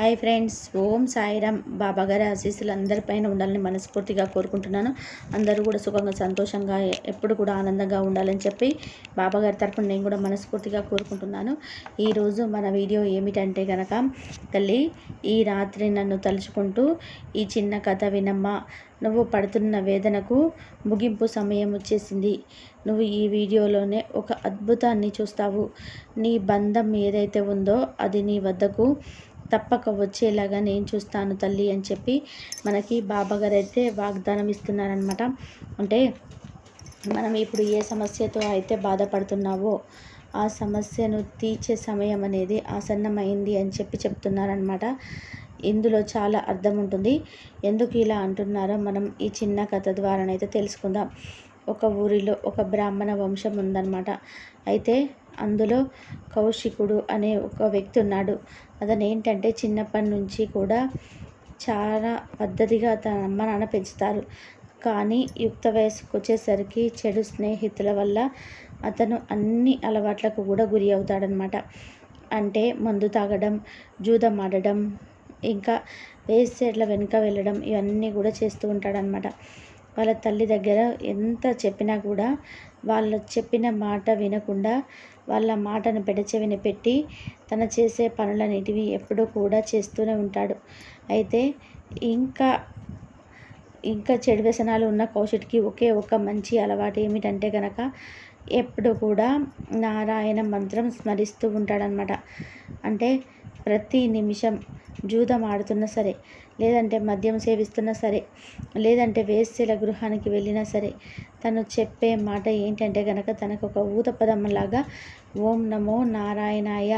Hi friends Om Sairam. బాబా గారి ఆశీస్సులు అందరిపైన ఉండాలని మనస్ఫూర్తిగా కోరుకుంటున్నాను. అందరూ కూడా సుఖంగా సంతోషంగా ఎప్పుడు కూడా ఆనందంగా ఉండాలని చెప్పి బాబా గారి నేను కూడా మనస్ఫూర్తిగా కోరుకుంటున్నాను. ఈరోజు మన వీడియో ఏమిటంటే కనుక తల్లి ఈ రాత్రి నన్ను తలుచుకుంటూ ఈ చిన్న కథ వినమ్మా. నువ్వు పడుతున్న వేదనకు ముగింపు సమయం వచ్చేసింది. నువ్వు ఈ వీడియోలోనే ఒక అద్భుతాన్ని చూస్తావు. నీ బంధం ఏదైతే ఉందో అది నీ వద్దకు తప్పక వచ్చేలాగా నేను చూస్తాను తల్లి అని చెప్పి మనకి బాబాగారు అయితే వాగ్దానం ఇస్తున్నారనమాట అంటే మనం ఇప్పుడు ఏ సమస్యతో అయితే బాధపడుతున్నావో ఆ సమస్యను తీర్చే సమయం అనేది ఆసన్నమైంది అని చెప్పి చెప్తున్నారనమాట ఇందులో చాలా అర్థం ఉంటుంది. ఎందుకు ఇలా అంటున్నారో మనం ఈ చిన్న కథ ద్వారానైతే తెలుసుకుందాం. ఒక ఊరిలో ఒక బ్రాహ్మణ వంశం ఉందన్నమాట. అయితే అందులో కౌశికుడు అనే ఒక వ్యక్తి ఉన్నాడు. అతను ఏంటంటే చిన్నప్పటి నుంచి కూడా చాలా పద్ధతిగా తన అమ్మ నాన్న పెంచుతారు. కానీ యుక్త వయసుకు వచ్చేసరికి చెడు స్నేహితుల వల్ల అతను అన్ని అలవాట్లకు కూడా గురి అవుతాడనమాట. అంటే మందు తాగడం జూదం ఆడడం ఇంకా వేసేట్ల వెనుక వెళ్ళడం ఇవన్నీ కూడా చేస్తూ ఉంటాడనమాట. వాళ్ళ తల్లి దగ్గర ఎంత చెప్పినా కూడా వాళ్ళు చెప్పిన మాట వినకుండా వాళ్ళ మాటను పెడచెవిన పెట్టి తన చేసే పనులన్నిటివి ఎప్పుడూ కూడా చేస్తూనే ఉంటాడు. అయితే ఇంకా ఇంకా చెడు వ్యసనాలు ఉన్న కౌశిక్కి ఒకే ఒక మంచి అలవాటు ఏమిటంటే కనుక ఎప్పుడు కూడా నారాయణ మంత్రం స్మరిస్తూ ఉంటాడనమాట అంటే ప్రతి నిమిషం జూదం ఆడుతున్నా సరే లేదంటే మద్యం సేవిస్తున్నా సరే లేదంటే వేశ్యల గృహానికి వెళ్ళినా సరే తను చెప్పే మాట ఏంటంటే కనుక తనకు ఒక ఊతపదంలాగా ఓం నమో నారాయణాయ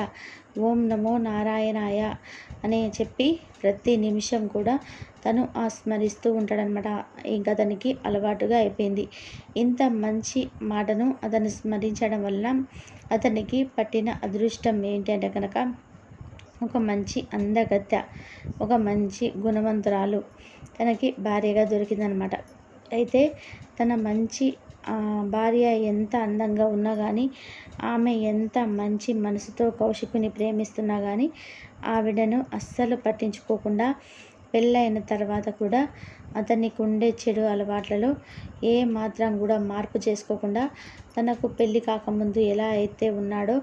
ఓం నమో నారాయణాయ అని చెప్పి ప్రతి నిమిషం కూడా తను ఆస్మరిస్తూ ఉంటాడనమాట ఇంకా అతనికి అలవాటుగా అయిపోయింది. ఇంత మంచి మాటను అతను స్మరించడం వల్ల అతనికి పట్టిన అదృష్టం ఏంటంటే కనుక ఒక మంచి అందగత్య ఒక మంచి గుణవంతురాలు తనకి భార్యగా దొరికిందనమాట. అయితే తన మంచి భార్య ఎంత అందంగా ఉన్నా కానీ ఆమె ఎంత మంచి మనసుతో కౌశికుని ప్రేమిస్తున్నా కానీ ఆవిడను అస్సలు పట్టించుకోకుండా పెళ్ళైన తర్వాత కూడా అతనికి ఉండే చెడు అలవాట్లలో ఏ మాత్రం కూడా మార్పు చేసుకోకుండా తనకు పెళ్ళి కాకముందు ఎలా అయితే ఉన్నాడో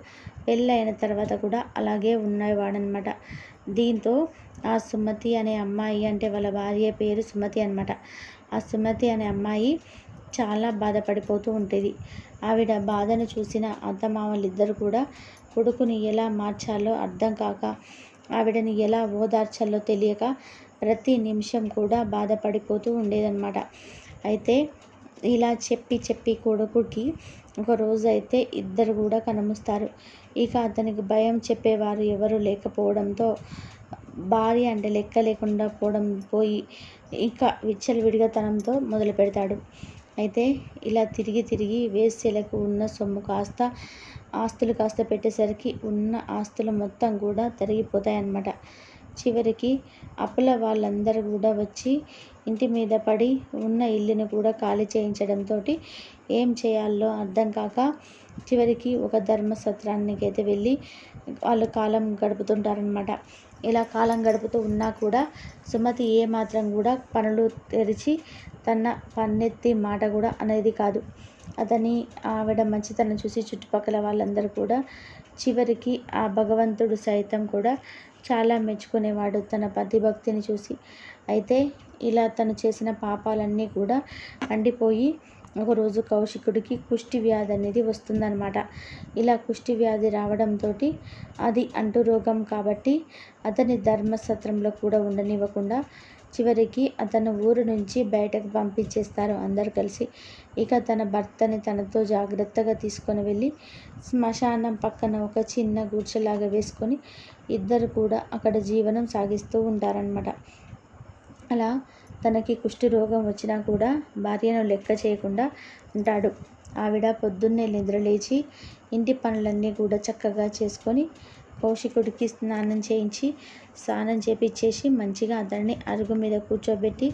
పెళ్ళైన తర్వాత కూడా అలాగే ఉన్నవాడనమాట దీంతో ఆ సుమతి అనే అమ్మాయి అంటే వాళ్ళ భార్య పేరు సుమతి అనమాట ఆ సుమతి అనే అమ్మాయి చాలా బాధపడిపోతూ ఉంటుంది. ఆవిడ బాధను చూసిన అత్తమామలిద్దరు కూడా కొడుకుని ఎలా మార్చాలో అర్థం కాక ఆవిడని ఎలా ఓదార్చాలో తెలియక ప్రతి నిమిషం కూడా బాధపడిపోతూ ఉండేదన్నమాట. అయితే ఇలా చెప్పి చెప్పి కొడుకుకి ఒక రోజు అయితే ఇద్దరు కూడా కనుమూస్తారు. ఇక అతనికి భయం చెప్పేవారు ఎవరు లేకపోవడంతో భార్య అంటే లెక్క లేకుండా పోవడం పోయి ఇంకా విచ్చలవిడిగతనంతో మొదలు పెడతాడు. అయితే ఇలా తిరిగి తిరిగి వేస్యలకు ఉన్న సొమ్ము కాస్త ఆస్తులు కాస్త పెట్టేసరికి ఉన్న ఆస్తులు మొత్తం కూడా తరిగిపోతాయన్నమాట. చివరికి అప్పుల వాళ్ళందరూ కూడా వచ్చి ఇంటి మీద పడి ఉన్న ఇల్లుని కూడా ఖాళీ చేయించడంతో ఏం చేయాలో అర్థం కాక చివరికి ఒక ధర్మసత్రానికి అయితే వెళ్ళి వాళ్ళు కాలం గడుపుతుంటారనమాట ఇలా కాలం గడుపుతూ ఉన్నా కూడా సుమతి ఏమాత్రం కూడా పనులు తెరిచి తన పన్నెత్తి మాట కూడా అనేది కాదు. అతని ఆవిడ మంచితనం చూసి చుట్టుపక్కల వాళ్ళందరూ కూడా చివరికి ఆ భగవంతుడు సైతం కూడా చాలా మెచ్చుకునేవాడు తన పతిభక్తిని చూసి. అయితే ఇలా తను చేసిన పాపాలన్నీ కూడా పండిపోయి ఒకరోజు కౌశికుడికి కుష్టి వ్యాధి అనేది వస్తుందన్నమాట. ఇలా కుష్టి వ్యాధి రావడంతో అది అంటు రోగం కాబట్టి అతని ధర్మసత్రంలో కూడా ఉండనివ్వకుండా చివరికి అతను ఊరు నుంచి బయటకు పంపించేస్తారు అందరు కలిసి. ఇక తన భర్తని తనతో జాగ్రత్తగా తీసుకొని వెళ్ళి శ్మశానం పక్కన ఒక చిన్న గుడిసెలాగా వేసుకొని ఇద్దరు కూడా అక్కడ జీవనం సాగిస్తూ ఉంటారనమాట అలా తనకి కుష్టి రోగం వచ్చినా కూడా భార్యను లెక్క చేయకుండా ఉంటాడు. ఆవిడ పొద్దున్నే నిద్రలేచి ఇంటి పనులన్నీ కూడా చక్కగా చేసుకొని కౌశికుడికి స్నానం చేయించి స్నానం చేపించేసి మంచిగా అతన్ని అరుగు మీద కూర్చోబెట్టి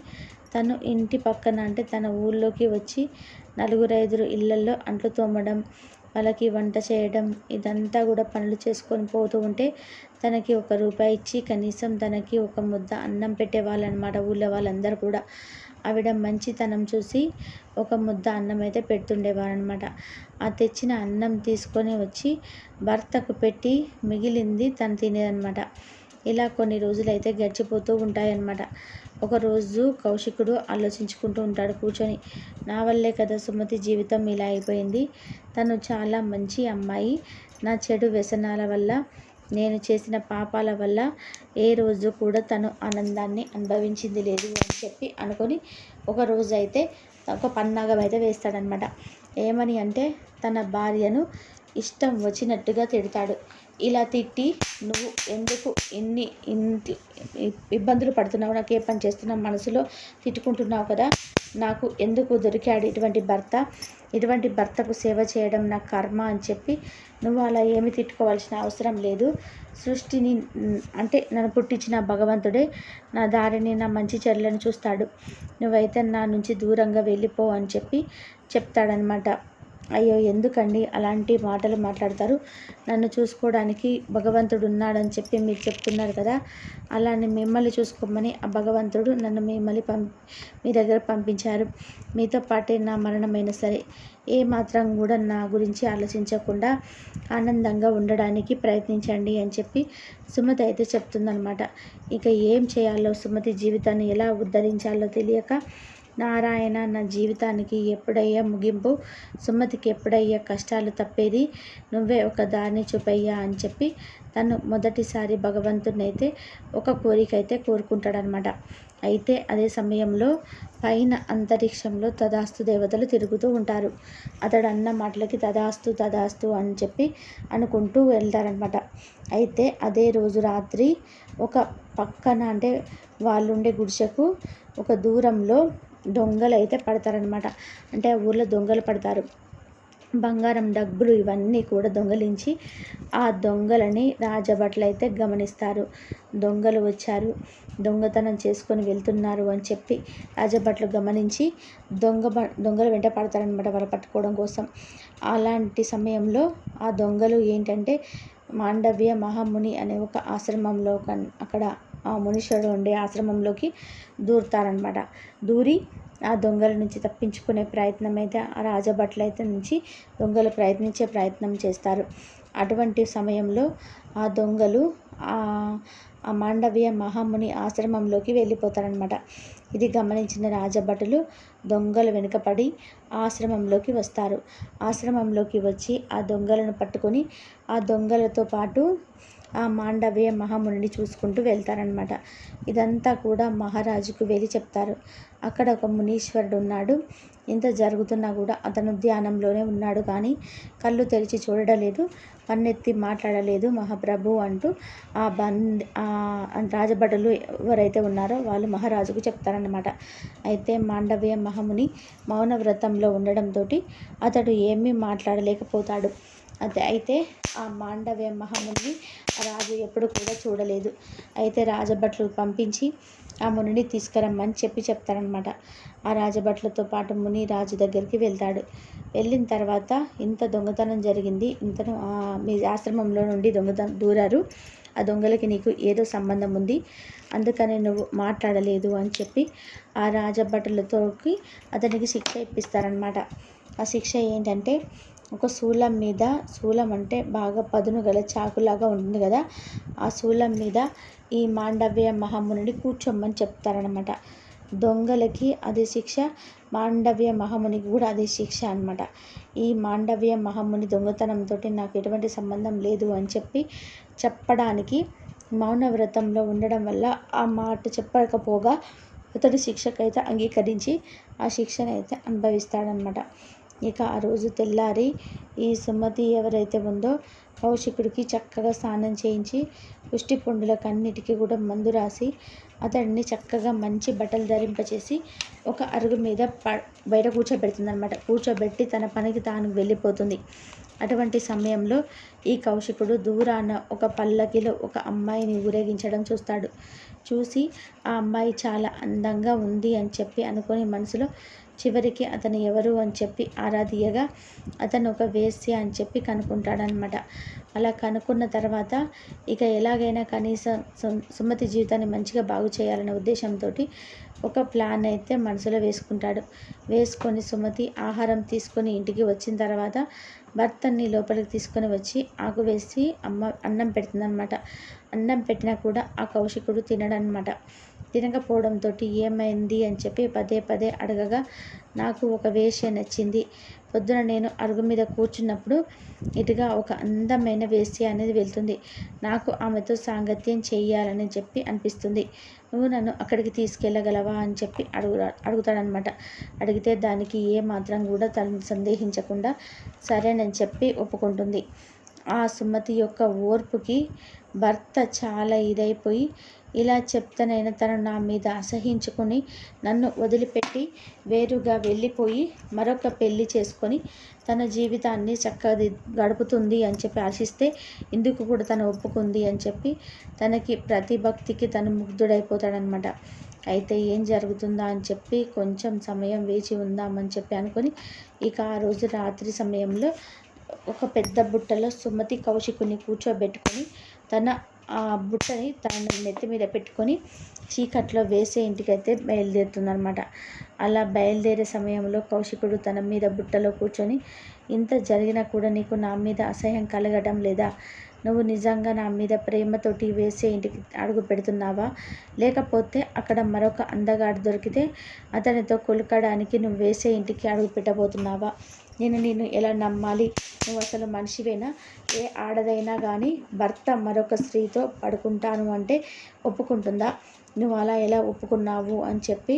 తను ఇంటి పక్కన అంటే తన ఊళ్ళోకి వచ్చి నలుగురు ఐదుగురు ఇళ్ళల్లో అంట్లు తోమడం వాళ్ళకి వంట చేయడం ఇదంతా కూడా పనులు చేసుకొని పోతూ ఉంటే తనకి ఒక రూపాయి ఇచ్చి కనీసం తనకి ఒక ముద్ద అన్నం పెట్టేవాళ్ళనమాట ఊళ్ళో వాళ్ళందరూ కూడా. ఆవిడ మంచితనం చూసి ఒక ముద్ద అన్నం అయితే పెడుతుండేవారనమాట. ఆ తెచ్చిన అన్నం తీసుకొని వచ్చి భర్తకు పెట్టి మిగిలింది తను తినేదనమాట. ఇలా కొన్ని రోజులు అయితే గడిచిపోతూ ఉంటాయన్నమాట ఒకరోజు కౌశికుడు ఆలోచించుకుంటూ ఉంటాడు కూర్చొని. నా వల్లే కదా సుమతి జీవితం ఇలా అయిపోయింది. తను చాలా మంచి అమ్మాయి. నా చెడు వ్యసనాల వల్ల నేను చేసిన పాపాల వల్ల ఏ రోజు కూడా తను ఆనందాన్ని అనుభవించింది లేదు అని చెప్పి అనుకొని ఒక రోజు అయితే ఒక పన్నాగం అయితే వేస్తాడనమాట ఏమని అంటే తన భార్యను ఇష్టం వచ్చినట్టుగా తిడతాడు. ఇలా తిట్టి నువ్వు ఎందుకు ఇన్ని ఇంటి ఇబ్బందులు పడుతున్నావు? నాకు ఏ పని చేస్తున్నావు? మనసులో తిట్టుకుంటున్నావు కదా. నాకు ఎందుకు దొరికాడు ఇటువంటి భర్త? ఇటువంటి భర్తకు సేవ చేయడం నా కర్మ అని చెప్పి నువ్వు అలా ఏమి తిట్టుకోవాల్సిన అవసరం లేదు. సృష్టిని అంటే నన్ను పుట్టించిన భగవంతుడే నా దారిని నా మంచి చర్యలను చూస్తాడు. నువ్వైతే నా నుంచి దూరంగా వెళ్ళిపో అని చెప్పి చెప్తాడనమాట అయ్యో ఎందుకండి అలాంటి మాటలు మాట్లాడతారు? నన్ను చూసుకోవడానికి భగవంతుడు ఉన్నాడని చెప్పి మీరు చెప్తున్నారు కదా? అలానే మిమ్మల్ని చూసుకోమని ఆ భగవంతుడు నన్ను మిమ్మల్ని పం మీ దగ్గర పంపించారు. మీతో పాటే నా మరణమైనా సరే ఏ మాత్రం కూడా నా గురించి ఆలోచించకుండా ఆనందంగా ఉండడానికి ప్రయత్నించండి అని చెప్పి సుమతి అయితే చెప్తుందనమాట ఇక ఏం చేయాలో సుమతి జీవితాన్ని ఎలా ఉద్ధరించాలో తెలియక నారాయణ నా జీవితానికి ఎప్పుడయ్యా ముగింపు? సుమతికి ఎప్పుడయ్యా కష్టాలు తప్పేది? నువ్వే ఒక దారిని చూపయ్యా అని చెప్పి తను మొదటిసారి భగవంతునైతే ఒక కోరిక అయితే కోరుకుంటాడనమాట అయితే అదే సమయంలో పైన అంతరిక్షంలో తదాస్తు దేవతలు తిరుగుతూ ఉంటారు. అతడు అన్న మాటలకి తదాస్తు తదాస్తు అని చెప్పి అనుకుంటూ వెళ్తారనమాట అయితే అదే రోజు రాత్రి ఒక పక్కన అంటే వాళ్ళుండే గుడిసెకు ఒక దూరంలో దొంగలు అయితే పడతారనమాట అంటే ఆ ఊర్లో దొంగలు పడతారు. బంగారం డబ్బులు ఇవన్నీ కూడా దొంగలించి ఆ దొంగలని రాజభట్లు అయితే గమనిస్తారు. దొంగలు వచ్చారు. దొంగతనం చేసుకొని వెళ్తున్నారు అని చెప్పి రాజభట్లు గమనించి దొంగ దొంగలు వెంట పడతారనమాట వాళ్ళు పట్టుకోవడం కోసం. అలాంటి సమయంలో ఆ దొంగలు ఏంటంటే మాండవ్య మహాముని అనే ఒక ఆశ్రమంలో అక్కడ మునీశ్వరుడు ఉండే ఆశ్రమంలోకి దూరుతారనమాట దూరి ఆ దొంగల నుంచి తప్పించుకునే ప్రయత్నం అయితే ఆ రాజభట్ల అయితే నుంచి దొంగలు ప్రయత్నించే ప్రయత్నం చేస్తారు. అటువంటి సమయంలో ఆ దొంగలు ఆ మాండవ్య మహాముని ఆశ్రమంలోకి వెళ్ళిపోతారనమాట ఇది గమనించిన రాజభటులు దొంగలు వెనుకపడి ఆశ్రమంలోకి వస్తారు. ఆశ్రమంలోకి వచ్చి ఆ దొంగలను పట్టుకొని ఆ దొంగలతో పాటు ఆ మాండవ్య మహామునిని చూసుకుంటూ వెళ్తారనమాట ఇదంతా కూడా మహారాజుకు వెళ్ళి చెప్తారు. అక్కడ ఒక మునీశ్వరుడు ఉన్నాడు. ఇంత జరుగుతున్నా కూడా అతను ధ్యానంలోనే ఉన్నాడు కానీ కళ్ళు తెరిచి చూడలేదు పన్నెత్తి మాట్లాడలేదు మహాప్రభు అంటూ ఆ బంద్ రాజభటులు ఎవరైతే ఉన్నారో వాళ్ళు మహారాజుకు చెప్తారన్నమాట. అయితే మాండవ్య మహముని మౌన వ్రతంలో ఉండడంతో అతడు ఏమీ మాట్లాడలేకపోతాడు. అదే అయితే ఆ మాండవ్య మహముని రాజు ఎప్పుడు కూడా చూడలేదు. అయితే రాజభట్లు పంపించి ఆ మునిని తీసుకురమ్మని చెప్పి చెప్తారనమాట ఆ రాజభట్లతో పాటు ముని రాజు దగ్గరికి వెళ్తాడు. వెళ్ళిన తర్వాత ఇంత దొంగతనం జరిగింది. ఇంతను మీ ఆశ్రమంలో నుండి దొంగతనం దూరారు. ఆ దొంగలకి నీకు ఏదో సంబంధం ఉంది. అందుకని నువ్వు మాట్లాడలేదు అని చెప్పి ఆ రాజభటులతోకి అతనికి శిక్ష ఇప్పిస్తారనమాట ఆ శిక్ష ఏంటంటే ఒక శూలం మీద శూలం అంటే బాగా పదును గల చాకులాగా ఉంటుంది కదా ఆ శూలం మీద ఈ మాండవ్య మహామునిని కూర్చోమని చెప్తారనమాట దొంగలకి అది శిక్ష మాండవ్య మహామునికి కూడా అదే శిక్ష అనమాట ఈ మాండవ్య మహాముని దొంగతనంతో నాకు ఎటువంటి సంబంధం లేదు అని చెప్పి చెప్పడానికి మౌనవ్రతంలో ఉండడం వల్ల ఆ మాట చెప్పకపోగా అతడి శిక్షకైతే అంగీకరించి ఆ శిక్షను అయితే అనుభవిస్తాడనమాట ఇక ఆ రోజు తెల్లారి ఈ సుమతి ఎవరైతే ఉందో కౌశికుడికి చక్కగా స్నానం చేయించి పుష్టి పుండులకన్నిటికీ కూడా మందు రాసి అతడిని చక్కగా మంచి బట్టలు ధరింపచేసి ఒక అరుగు మీద ప బయట కూర్చోబెడుతుంది అనమాట కూర్చోబెట్టి తన పనికి తాను వెళ్ళిపోతుంది. అటువంటి సమయంలో ఈ కౌశికుడు దూరాన ఒక పల్లకిలో ఒక అమ్మాయిని ఊరేగించడం చూస్తాడు. చూసి ఆ అమ్మాయి చాలా అందంగా ఉంది అని చెప్పి అనుకొని మనసులో చివరికి అతను ఎవరు అని చెప్పి ఆరాధియగా అతను ఒక వేస్య అని చెప్పి కనుక్కుంటాడనమాట అలా కనుక్కున్న తర్వాత ఇక ఎలాగైనా కనీసం సు- సుమతి జీవితాన్ని మంచిగా బాగు చేయాలనే ఉద్దేశంతో ఒక ప్లాన్ అయితే మనసులో వేసుకుంటాడు. వేసుకొని సుమతి ఆహారం తీసుకొని ఇంటికి వచ్చిన తర్వాత భర్తని లోపలికి తీసుకొని వచ్చి ఆకు వేసి అమ్మ అన్నం పెడుతుందన్నమాట. అన్నం పెట్టినా కూడా ఆ కౌశికుడు తినడనమాట తినకపోవడంతో ఏమైంది అని చెప్పి పదే పదే అడగగా నాకు ఒక వేశ్య నచ్చింది. పొద్దున నేను అరుగు మీద కూర్చున్నప్పుడు ఇటుగా ఒక అందమైన వేశ్య అనేది వెళ్తుంది. నాకు ఆమెతో సాంగత్యం చేయాలని చెప్పి అనిపిస్తుంది. నువ్వు నన్ను అక్కడికి తీసుకెళ్ళగలవా అని చెప్పి అడుగు అడుగుతాడనమాట అడిగితే దానికి ఏ మాత్రం కూడా తను సందేహించకుండా సరేనని చెప్పి ఒప్పుకుంటుంది. ఆ సుమతి యొక్క ఓర్పుకి భర్త చాలా ఇదైపోయి ఇలా చెప్తనైనా తను నా మీద అసహించుకొని నన్ను వదిలిపెట్టి వేరుగా వెళ్ళిపోయి మరొక పెళ్ళి చేసుకొని తన జీవితాన్ని చక్కగా గడుపుతుంది అని చెప్పి ఆశిస్తే ఇందుకు కూడా తను ఒప్పుకుంది అని చెప్పి తనకి ప్రతి భక్తికి తను ముగ్ధుడైపోతాడనమాట అయితే ఏం జరుగుతుందా అని చెప్పి కొంచెం సమయం వేచి ఉందామని చెప్పి అనుకొని ఇక ఆ రోజు రాత్రి సమయంలో ఒక పెద్ద బుట్టలో సుమతి కౌశికుని కూర్చోబెట్టుకొని తన ఆ బుట్టని తన నెత్తి మీద పెట్టుకొని చీకట్లో వేసే ఇంటికైతే బయలుదేరుతుందనమాట అలా బయలుదేరే సమయంలో కౌశికుడు తన మీద బుట్టలో కూర్చొని ఇంత జరిగినా కూడా నీకు నా మీద అసహ్యం కలగడం లేదా? నువ్వు నిజంగా నా మీద ప్రేమతోటి వేసే ఇంటికి అడుగు పెడుతున్నావా? లేకపోతే అక్కడ మరొక అందగాడు దొరికితే అతనితో కొలకడానికి నువ్వు వేసే ఇంటికి అడుగు పెట్టబోతున్నావా? నేను నిన్ను ఎలా నమ్మాలి? నువ్వు అసలు మనిషివేనా? ఏ ఆడదైనా కానీ భర్త మరొక స్త్రీతో పడుకుంటాను అంటే ఒప్పుకుంటుందా? నువ్వు అలా ఎలా ఒప్పుకున్నావు? అని చెప్పి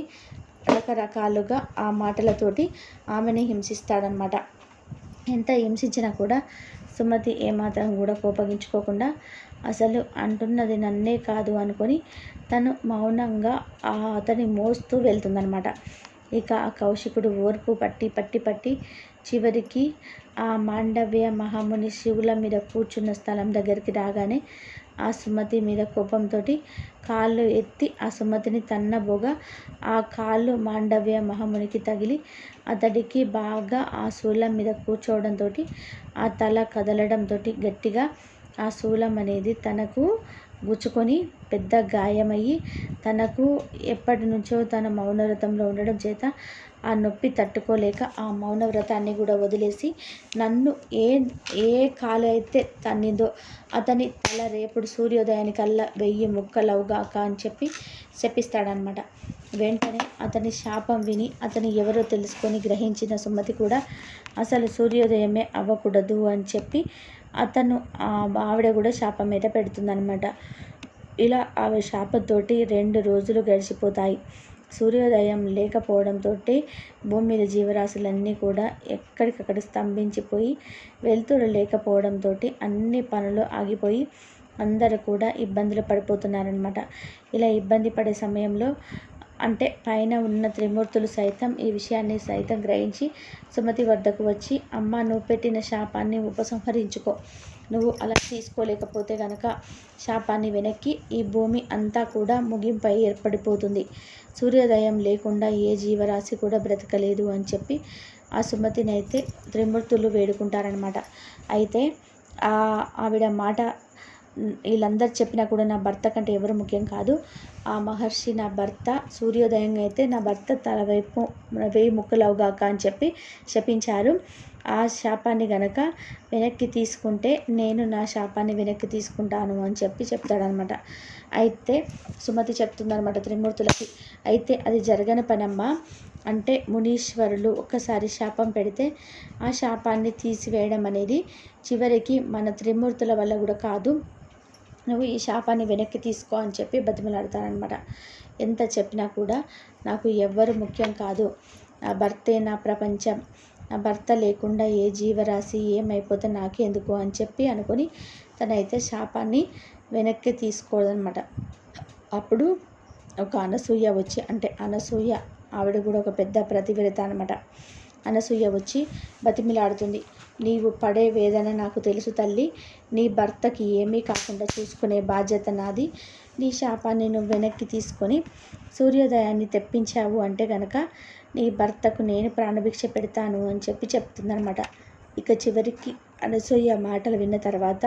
రకరకాలుగా ఆ మాటలతోటి ఆమెని హింసిస్తాడనమాట ఎంత హింసించినా కూడా సుమతి ఏమాత్రం కూడా కోపగించుకోకుండా అసలు అంటున్నది నన్నే కాదు అనుకొని తను మౌనంగా ఆ అతని మోస్తూ వెళ్తుందనమాట ఇక ఆ కౌశికుడు ఓర్పు పట్టి పట్టి పట్టి చివరికి ఆ మాండవ్య మహాముని శివుల మీద కూర్చున్న స్థలం దగ్గరికి రాగానే ఆ సుమతి మీద కోపంతో కాళ్ళు ఎత్తి ఆ సుమతిని తన్నబోగా ఆ కాళ్ళు మాండవ్య మహామునికి తగిలి అతడికి బాగా ఆ శూలం మీద కూర్చోవడంతో ఆ తల కదలడంతో గట్టిగా ఆ శూలం అనేది తనకు గుచ్చుకొని పెద్ద గాయమయ్యి తనకు ఎప్పటి నుంచో తన మౌనవ్రతంలో ఉండడం చేత ఆ నొప్పి తట్టుకోలేక ఆ మౌనవ్రతాన్ని కూడా వదిలేసి నన్ను ఏ ఏ కాలు అయితే తన్నిందో అతని తల రేపుడు సూర్యోదయానికల్లా వెయ్యి ముక్కలవుగాక అని చెప్పి శపిస్తాడనమాట వెంటనే అతని శాపం విని అతని ఎవరో తెలుసుకొని గ్రహించిన సుమతి కూడా అసలు సూర్యోదయమే అవ్వకూడదు అని చెప్పి అతను ఆ ఆవిడ కూడా శాపం మీద పెడుతుందనమాట ఇలా ఆమె శాపంతోటి రెండు రోజులు గడిచిపోతాయి. సూర్యోదయం లేకపోవడంతో భూమి మీద జీవరాశులన్నీ కూడా ఎక్కడికక్కడ స్తంభించిపోయి వెలుతురు లేకపోవడంతో అన్ని పనులు ఆగిపోయి అందరూ కూడా ఇబ్బందులు పడిపోతున్నారనమాట ఇలా ఇబ్బంది పడే సమయంలో అంటే పైన ఉన్న త్రిమూర్తులు సైతం ఈ విషయాన్ని సైతం గ్రహించి సుమతి వద్దకు వచ్చి అమ్మ నువ్వు పెట్టిన శాపాన్ని ఉపసంహరించుకో. నువ్వు అలా తీసుకోలేకపోతే గనక శాపాన్ని వెనక్కి ఈ భూమి అంతా కూడా ముగింపై ఏర్పడిపోతుంది. సూర్యోదయం లేకుండా ఏ జీవరాశి కూడా బ్రతకలేదు అని చెప్పి ఆ సుమతిని అయితే త్రిమూర్తులు వేడుకుంటారనమాట అయితే ఆ ఆవిడ మాట వీళ్ళందరూ చెప్పినా కూడా నా భర్త కంటే ఎవరు ముఖ్యం కాదు. ఆ మహర్షి నా భర్త సూర్యోదయం అయితే నా భర్త తల వైపు వెయ్యి ముక్కలవుగాక అని చెప్పి శపించారు. ఆ శాపాన్ని గనక వెనక్కి తీసుకుంటే నేను నా శాపాన్ని వెనక్కి తీసుకుంటాను అని చెప్పి చెప్తాడనమాట అయితే సుమతి చెప్తుందనమాట త్రిమూర్తులకి అయితే అది జరగని పనమ్మా. అంటే మునీశ్వరులు ఒక్కసారి శాపం పెడితే ఆ శాపాన్ని తీసివేయడం అనేది చివరికి మన త్రిమూర్తుల వల్ల కూడా కాదు. నువ్వు ఈ శాపాన్ని వెనక్కి తీసుకో అని చెప్పి బతిమలాడతానమాట ఎంత చెప్పినా కూడా నాకు ఎవ్వరు ముఖ్యం కాదు. నా భర్తే నా ప్రపంచం. నా భర్త లేకుండా ఏ జీవరాశి ఏమైపోతే నాకు ఎందుకు అని చెప్పి అనుకొని తనైతే శాపాన్ని వెనక్కి తీసుకోదనమాట అప్పుడు ఒక అనసూయ వచ్చి అంటే అనసూయ ఆవిడ కూడా ఒక పెద్ద ప్రతివ్రత అనమాట అనసూయ వచ్చి బతిమిలాడుతుంది. నీవు పడే వేదన నాకు తెలుసు తల్లి. నీ భర్తకి ఏమీ కాకుండా చూసుకునే బాధ్యత నాది. నీ శాపాన్ని నువ్వు వెనక్కి తీసుకొని సూర్యోదయాన్ని తెప్పించావు అంటే కనుక నీ భర్తకు నేను ప్రాణభిక్ష పెడతాను అని చెప్పి చెప్తుందనమాట ఇక చివరికి అనసూయ మాటలు విన్న తర్వాత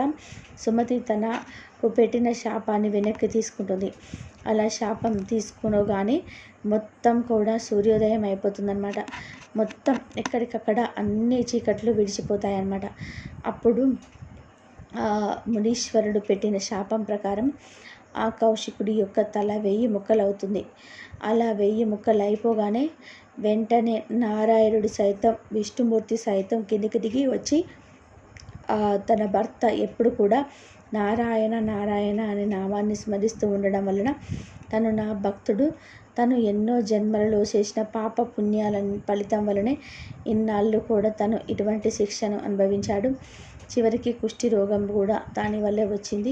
సుమతి తనకు పెట్టిన శాపాన్ని వెనక్కి తీసుకుంటుంది. అలా శాపం తీసుకునగానే మొత్తం కూడా సూర్యోదయం అయిపోతుందన్నమాట. మొత్తం ఎక్కడికక్కడ అన్ని చీకట్లు విడిచిపోతాయన్నమాట. అప్పుడు మునీశ్వరుడు పెట్టిన శాపం ప్రకారం ఆ కౌశికుడి యొక్క తల వెయ్యి ముక్కలవుతుంది. అలా వెయ్యి ముక్కలు అయిపోగానే వెంటనే నారాయణుడు సైతం విష్ణుమూర్తి సైతం కిందికి దిగి వచ్చి తన భర్త ఎప్పుడు కూడా నారాయణ నారాయణ అనే నామాన్ని స్మరిస్తూ ఉండడం వలన తను నా భక్తుడు తను ఎన్నో జన్మలలో చేసిన పాప పుణ్యాల ఫలితం వలనే ఇన్నాళ్ళు కూడా తను ఇటువంటి శిక్షను అనుభవించాడు. చివరికి కుష్టి రోగం కూడా దానివల్లే వచ్చింది.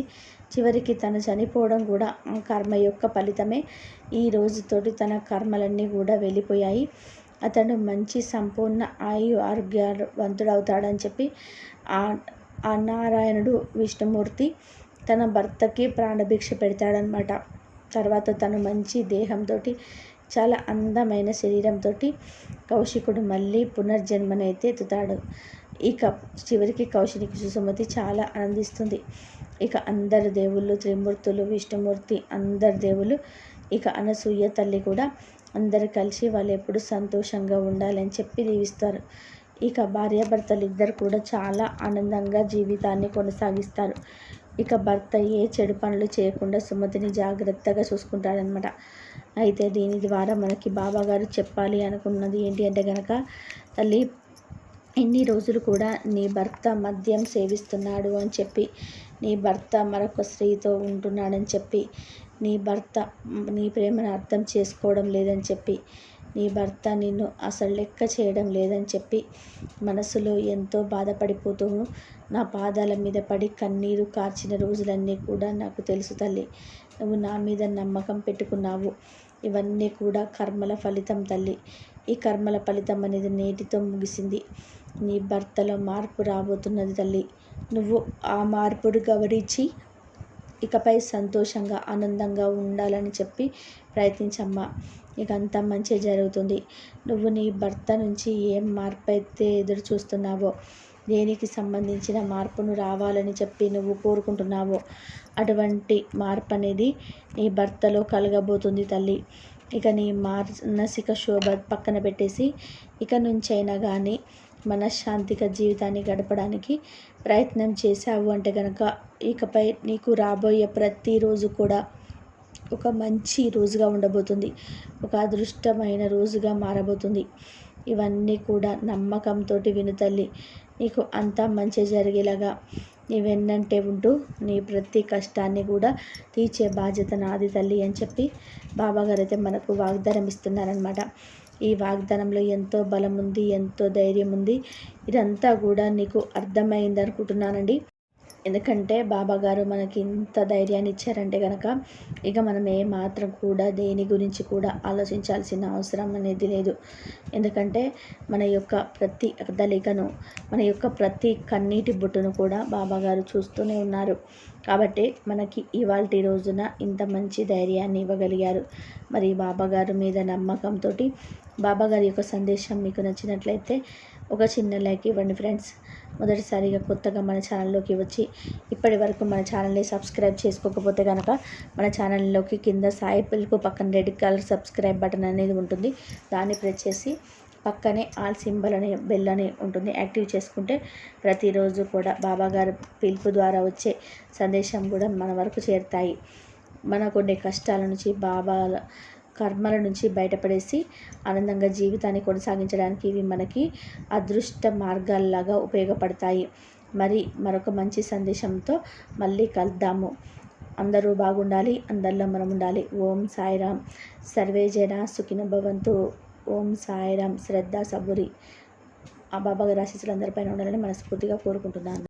చివరికి తను చనిపోవడం కూడా కర్మ యొక్క ఫలితమే. ఈ రోజుతోటి తన కర్మలన్నీ కూడా వెళ్ళిపోయాయి. అతడు మంచి సంపూర్ణ ఆయు ఆరోగ్యవంతుడవుతాడని చెప్పి ఆ నారాయణుడు విష్ణుమూర్తి తన భర్తకి ప్రాణభిక్ష పెడతాడనమాట తర్వాత తను మంచి దేహంతో చాలా అందమైన శరీరంతో కౌశికుడు మళ్ళీ పునర్జన్మనైతే ఎత్తుతాడు. ఇక చివరికి కౌశికి సుసుమతి చాలా ఆనందిస్తుంది. ఇక అందరు దేవుళ్ళు త్రిమూర్తులు విష్ణుమూర్తి అందరు దేవుళ్ళు ఇక అనసూయ తల్లి కూడా అందరు కలిసి వాళ్ళు ఎప్పుడు సంతోషంగా ఉండాలని చెప్పి దీవిస్తారు. ఇక భార్యాభర్తలు ఇద్దరు కూడా చాలా ఆనందంగా జీవితాన్ని కొనసాగిస్తారు. ఇక భర్త ఏ చెడు పనులు చేయకుండా సుమతిని జాగ్రత్తగా చూసుకుంటాడనమాట అయితే దీని ద్వారా మనకి బాబాగారు చెప్పాలి అనుకున్నది ఏంటి అంటే కనుక తల్లి ఇన్ని రోజులు కూడా నీ భర్త మద్యం సేవిస్తున్నాడు అని చెప్పి నీ భర్త మరొక స్త్రీతో ఉంటున్నాడని చెప్పి నీ భర్త నీ ప్రేమను అర్థం చేసుకోవడం లేదని చెప్పి నీ భర్త నిన్ను అసలు లెక్క చేయడం లేదని చెప్పి మనసులో ఎంతో బాధపడిపోతూ నా పాదాల మీద పడి కన్నీరు కార్చిన రోజులన్నీ కూడా నాకు తెలుసు తల్లి. నువ్వు నా మీద నమ్మకం పెట్టుకున్నావు. ఇవన్నీ కూడా కర్మల ఫలితం తల్లి. ఈ కర్మల ఫలితం అనేది నేటితో ముగిసింది. నీ భర్తలో మార్పు రాబోతున్నది తల్లి. నువ్వు ఆ మార్పుడు గౌరించి ఇకపై సంతోషంగా ఆనందంగా ఉండాలని చెప్పి ప్రయత్నించమ్మా. ఇక అంతా మంచి జరుగుతుంది. నువ్వు నీ భర్త నుంచి ఏం మార్పు అయితే ఎదురు చూస్తున్నావో దేనికి సంబంధించిన మార్పును రావాలని చెప్పి నువ్వు కోరుకుంటున్నావో అటువంటి మార్పు అనేది నీ భర్తలో కలగబోతుంది తల్లి. ఇక నీ మానసిక శోభ పక్కన పెట్టేసి ఇక నుంచైనా కానీ మనశ్శాంతిగా జీవితాన్ని గడపడానికి ప్రయత్నం చేశావు అంటే కనుక ఇకపై నీకు రాబోయే ప్రతిరోజు కూడా ఒక మంచి రోజుగా ఉండబోతుంది. ఒక అదృష్టమైన రోజుగా మారబోతుంది. ఇవన్నీ కూడా నమ్మకంతో వినుతల్లి నీకు అంతా మంచి జరిగేలాగా నీవెన్నంటే ఉంటూ నీ ప్రతి కష్టాన్ని కూడా తీర్చే బాధ్యత నాది తల్లి అని చెప్పి బాబాగారు అయితే మనకు వాగ్దానం ఇస్తున్నారనమాట ఈ వాగ్దానంలో ఎంతో బలం ఉంది ఎంతో ధైర్యం ఉంది. ఇదంతా కూడా నీకు అర్థమైంది అనుకుంటున్నానండి ఎందుకంటే బాబా గారు మనకి ఇంత ధైర్యాన్ని ఇచ్చారంటే కనుక ఇక మనం ఏ మాత్రం కూడా దేని గురించి కూడా ఆలోచించాల్సిన అవసరం అనేది లేదు. ఎందుకంటే మన యొక్క ప్రతి కదలికను మన యొక్క ప్రతి కన్నీటి బుట్టును కూడా బాబా గారు చూస్తూనే ఉన్నారు. కాబట్టి మనకి ఇవాళ రోజున ఇంత మంచి ధైర్యాన్ని ఇవ్వగలిగారు. మరి బాబాగారు మీద నమ్మకంతో బాబాగారి యొక్క సందేశం మీకు నచ్చినట్లయితే ఒక చిన్న లైక్ ఇవ్వండి ఫ్రెండ్స్. మొదటిసారిగా కొత్తగా మన ఛానల్లోకి వచ్చి ఇప్పటి వరకు మన ఛానల్ని సబ్స్క్రైబ్ చేసుకోకపోతే కనుక మన ఛానల్లోకి కింద సాయి పిలుపు పక్కన రెడ్ కలర్ సబ్స్క్రైబ్ బటన్ అనేది ఉంటుంది. దాన్ని ప్రెస్ చేసి పక్కనే ఆల్ సింబల్ అనే బెల్ అని ఉంటుంది. యాక్టివ్ చేసుకుంటే ప్రతిరోజు కూడా బాబాగారు పిలుపు ద్వారా వచ్చే సందేశం కూడా మన వరకు చేరుతాయి. మనకుండే కష్టాల నుంచి బాబా కర్మల నుంచి బయటపడేసి ఆనందంగా జీవితాన్ని కొనసాగించడానికి ఇవి మనకి అదృష్ట మార్గాల్లాగా ఉపయోగపడతాయి. మరి మరొక మంచి సందేశంతో మళ్ళీ కలుద్దాము. అందరూ బాగుండాలి అందరిలో మనం ఉండాలి ఓం సాయిరామ్ సర్వే జన సుఖిన భవంతు. ఓం సాయిరామ్ శ్రద్ధ సబురి. ఆ బాబాగారి ఆశీస్సులు అందరిపైన ఉండాలని మనస్ఫూర్తిగా కోరుకుంటున్నాను.